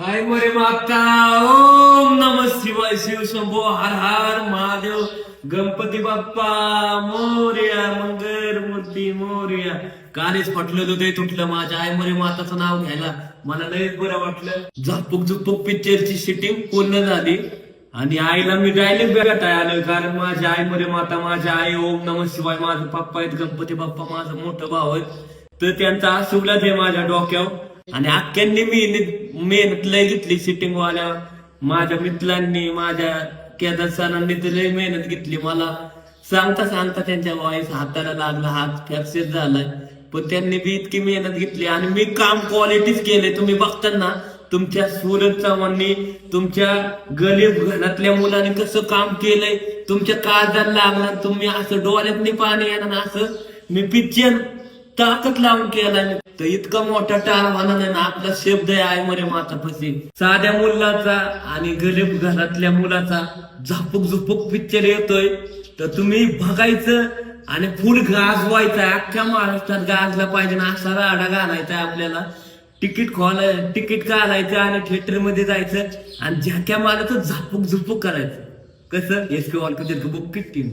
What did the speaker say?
हाय मोरे माता ओम नम शिवाय शिव शंभो हर हर महादेव. गणपती बाप्पा मोर्या मंगर मूर्ती मोर्या. कानेच तो ते तुटलं माझ्या. आई मोरे माताचं नाव घ्यायला मला लयच बरं वाटलं. झपक झुपक पिक्चरची शूटिंग पूर्ण झाली. आणि आईला मी डायलेक्ट भेटाय आलं. कारण माझी आई मरे माता माझ्या आई ओम नम शिवाय माझा पप्पा आहेत. गणपती बाप्पा माझा मोठा भाऊ आहे तर त्यांचा आशीर्वाद आहे माझ्या डोक्यावर. आणि अख्ख्यांनी मी मेहनत लय घेतली सिटिंग वाल्या. माझ्या मित्रांनी माझ्या केदार सरांनी तर लय मेहनत घेतली मला. सांगता सांगता त्यांच्या वॉईस हाताला लागला हात फ्रॅक्चर झालाय. पण त्यांनी बी इतकी मेहनत घेतली आणि मी काम क्वालिटीच केले. तुम्ही बघताना तुमच्या सूरज चव्हाणनी तुमच्या गरीब घरातल्या मुलांनी कसं काम केलंय तुमच्या काळजात लागला तुम्ही असं डोळ्यातनी पाणी येणार असं मी पिक्चर ताकद लावून केलाय. तर इतका मोठा टाळवाना नाही ना आपला शब्द आहे मरे मातापाशी साध्या मुलाचा आणि गरीब घरातल्या मुलाचा झापूक झुपूक पिक्चर येतोय. तर तुम्ही बघायचं आणि फुल गाजवायचा. अख्ख्या महाराष्ट्रात गाजला पाहिजे ना असा राडा घालायचा आपल्याला. तिकीट खोलाय तिकीट काढायचं आणि थिएटरमध्ये जायचं आणि झ्याक्या मारायचं झापूक झुपूक करायचं. कसं? एस के वॉल बुक किती?